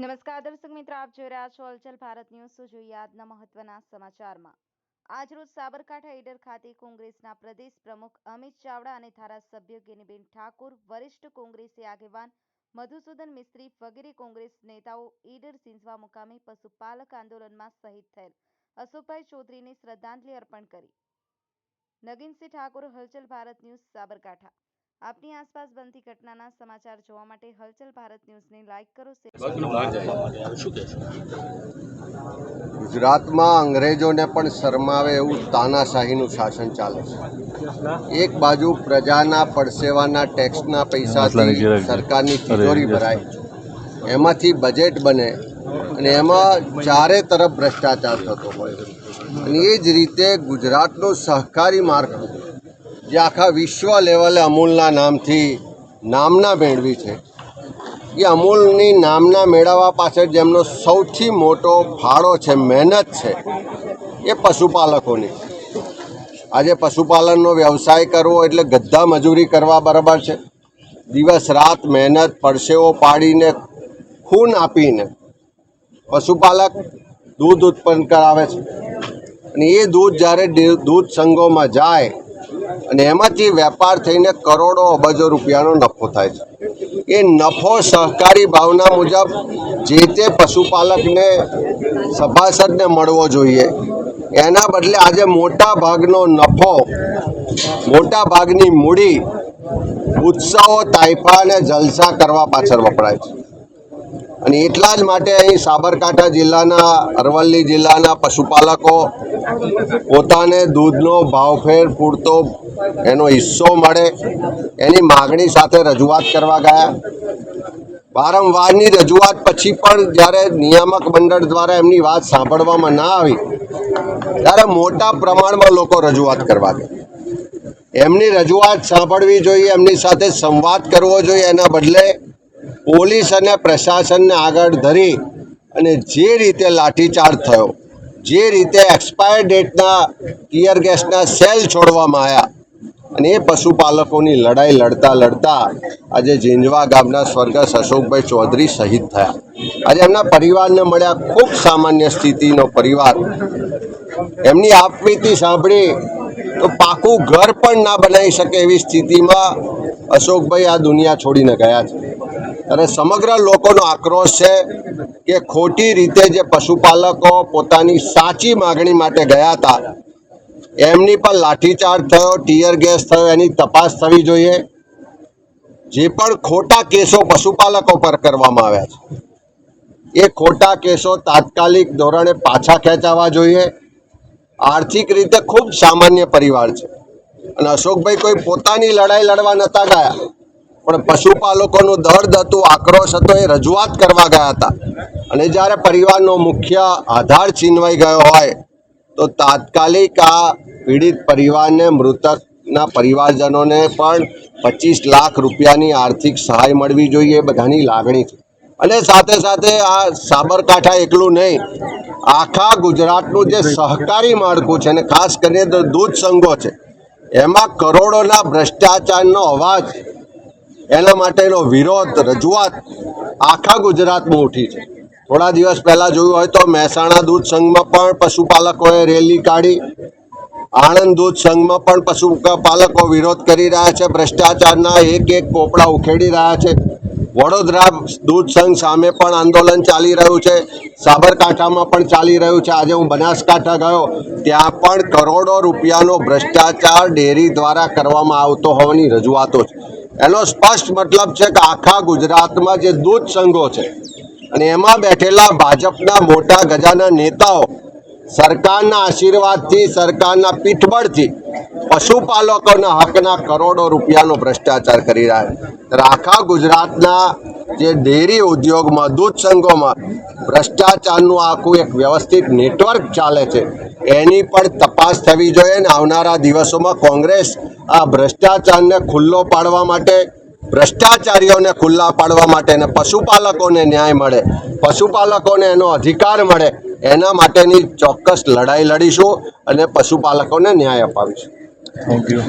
નમસ્કાર, દર્શક મિત્રો, આપ જોઈ રહ્યા છો હલચલ ભારત ન્યૂઝ. જોઈએ આજના મહત્વના સમાચારમાં? આજરોજ સાબરકાંઠા ઈડર ખાતે કોંગ્રેસના પ્રદેશ પ્રમુખ અમિત ચાવડા અને ધારાસભ્ય ગેનીબેન ઠાકોર, વરિષ્ઠ કોંગ્રેસી આગેવાન મધુસૂદન મિસ્ત્રી વગેરે કોંગ્રેસ નેતાઓ ઈડર સિંધવા મુકામે પશુપાલક આંદોલનમાં શહીદ થયેલ. અશોકભાઈ ચૌધરીને શ્રદ્ધાંજલિ અર્પણ કરી. નગીનસિંહ ઠાકોર, હલચલ ભારત ન્યૂઝ, સાબરકાંઠા. આપની આસપાસ બનતી ઘટનાના સમાચાર જોવા માટે હલચલ ભારત ન્યૂઝને લાઈક કરો શેર ગુજરાતમાં અંગ્રેજોને પણ શરમાવે એવું તાનાશાહીનું શાસન ચાલે છે. એક બાજુ પ્રજાના પડસેવાના ટેક્સના પૈસાથી સરકારની તિજોરી ભરાય. એમાંથી બજેટ બને અને એમાં ચારે તરફ ભ્રષ્ટાચાર થતો હોય. અને એ જ રીતે ગુજરાતનું સહકારી માળખું જે આખા વિશ્વ લેવલે અમૂલના નામથી નામના મેળવી છે. એ અમૂલની નામના મેળવવા પાછળ જેમનો સૌથી મોટો ફાળો છે, મહેનત છે, એ પશુપાલકોની. આજે પશુપાલનનો વ્યવસાય કરવો એટલે ગધા મજૂરી કરવા બરાબર છે. દિવસ રાત મહેનત, પરસેવો પાડીને, ખૂન આપીને પશુપાલક દૂધ ઉત્પન્ન કરાવે છે. અને એ દૂધ જ્યારે દૂધ સંઘોમાં જાય અને એમાંથી વેપાર થઈને કરોડો અબજો રૂપિયાનો નફો થાય છે. એ નફો સહકારી ભાવના મુજબ જે તે પશુપાલકને, સભાસદને મળવો જોઈએ. એના બદલે આજે મોટા ભાગનો નફો, મોટા ભાગની મૂડી ઉત્સવો તાઇફા અને જલસા કરવા પાછળ વપરાય છે. અને એટલા જ માટે અહીં સાબરકાંઠા જિલ્લાના, અરવલ્લી જિલ્લાના પશુપાલકો પોતાને દૂધનો ભાવફેર પૂરતો એનો હિસ્સો મળે, એની માગણી સાથે રજૂઆત કરવા ગયા. વારંવારની રજૂઆત પછી પણ જ્યારે નિયામક મંડળ દ્વારા એમની વાત સાંભળવામાં ના આવી, ત્યારે મોટા પ્રમાણમાં લોકો રજૂઆત કરવા ગયા. એમની રજૂઆત સાંભળવી જોઈએ, એમની સાથે સંવાદ કરવો જોઈએ. એના બદલે પોલીસ અને પ્રશાસનને આગળ ધરી અને જે રીતે લાઠીચાર્જ થયો, જે રીતે એક્સપાયર ડેટના ટીયર ગેસના સેલ છોડવામાં આવ્યા અને એ પશુપાલકોની લડાઈ લડતા લડતા આજે ઝીંઝવા ગામના સ્વર્ગસ્થ અશોકભાઈ ચૌધરી શહીદ થયા. આજે એમના પરિવારને મળ્યા ખૂબ સામાન્ય સ્થિતિનો પરિવાર. એમની આપવીતી સાંભળી તો પાકું ઘર પણ ના બનાવી શકે એવી સ્થિતિમાં અશોકભાઈ આ દુનિયા છોડીને ગયા છે. અને સમગ્ર લોકોનો આક્રોશ છે કે ખોટી રીતે જે પશુપાલકો પોતાની સાચી માગણી માટે ગયા હતા એમની પર લાઠીચાર્જ થયો, ટીયર ગેસ થયો, એની તપાસ થવી જોઈએ. જે પણ ખોટા કેસો પશુપાલકો પર કરવામાં આવ્યા છે, એ ખોટા કેસો તાત્કાલિક ધોરણે પાછા ખેંચાવા જોઈએ. આર્થિક રીતે ખૂબ સામાન્ય પરિવાર છે. અને અશોકભાઈ કોઈ પોતાની લડાઈ લડવા નતા ગયા, પણ પશુપાલકોનું દર્દ હતું આક્રોશ હતો, એ રજૂઆત કરવા ગયા હતા. અને જ્યારે પરિવારનો મુખ્ય આધાર છીનવાઈ ગયો હોય, તો તાત્કાલિક આ પીડિત પરિવારને, મૃતકના પરિવારજનોને પણ પચીસ લાખ રૂપિયાની આર્થિક સહાય મળવી જોઈએ એ બધાની લાગણી છે. અને સાથે સાથે આ સાબરકાંઠા એકલું નહીં, આખા ગુજરાતનું જે સહકારી માળખું છે અને ખાસ કરીને દૂધ સંઘો છે, એમાં કરોડોના ભ્રષ્ટાચારનો અવાજ, એના માટેનો વિરોધ, રજૂઆત આખા ગુજરાતમાં ઉઠી છે. થોડા દિવસ પહેલાં જોયું હોય તો મહેસાણા દૂધ સંઘમાં પણ પશુપાલકોએ રેલી કાઢી આણંદ દૂધ સંઘમાં પણ પશુપાલકો વિરોધ કરી રહ્યા છે, ભ્રષ્ટાચારના એક એક પોપડા ઉખેડી રહ્યા છે. વડોદરા દૂધ સંઘ સામે પણ આંદોલન ચાલી રહ્યું છે. સાબરકાંઠામાં પણ ચાલી રહ્યું છે. આજે હું બનાસકાંઠા ગયો. ત્યાં પણ કરોડો રૂપિયાનો ભ્રષ્ટાચાર ડેરી દ્વારા કરવામાં આવતો હોવાની રજૂઆતો છે. એનો સ્પષ્ટ મતલબ છે કે આખા ગુજરાતમાં જે દૂધ સંઘો છે અને એમાં બેઠેલા ભાજપના મોટા ગજાના નેતાઓ સરકારના આશીર્વાદથી, સરકારના પીઠબળથી પશુપાલકોના હકના કરોડો રૂપિયાનો ભ્રષ્ટાચાર કરી રહ્યા છે. આખા ગુજરાતના જે ડેરી ઉદ્યોગમાં દૂધ સંઘોમાં ભ્રષ્ટાચારનું આખું એક વ્યવસ્થિત નેટવર્ક ચાલે છે, એની પણ તપાસ થવી જોઈએ અને આવનારા દિવસોમાં કોંગ્રેસ આ ભ્રષ્ટાચારને ખુલ્લો પાડવા માટે, ભ્રષ્ટાચારીઓને ખુલ્લા પાડવા માટે અને પશુપાલકોને ન્યાય મળે, પશુપાલકોને એનો અધિકાર મળે એના માટેની ચોક્કસ લડાઈ લડીશું અને પશુપાલકોને ન્યાય અપાવીશું. Thank you